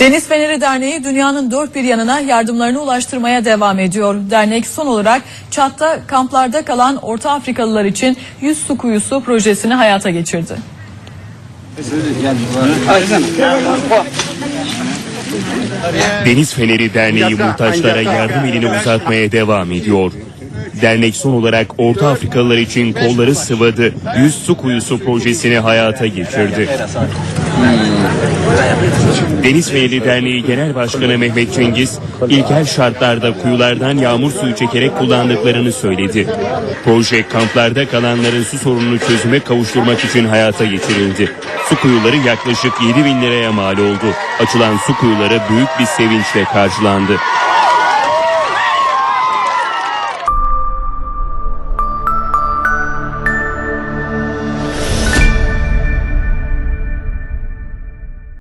Deniz Feneri Derneği dünyanın dört bir yanına yardımlarını ulaştırmaya devam ediyor. Dernek son olarak Çat'ta kamplarda kalan Orta Afrikalılar için 100 su kuyusu projesini hayata geçirdi. Deniz Feneri Derneği muhtaçlara yardım elini uzatmaya devam ediyor. Dernek son olarak Orta Afrikalılar için kolları sıvadı, 100 su kuyusu projesini hayata geçirdi. Deniz Feneri Derneği Genel Başkanı Mehmet Cengiz, ilkel şartlarda kuyulardan yağmur suyu çekerek kullandıklarını söyledi. Proje kamplarda kalanların su sorununu çözüme kavuşturmak için hayata geçirildi. Su kuyuları yaklaşık 7 bin liraya mal oldu. Açılan su kuyuları büyük bir sevinçle karşılandı.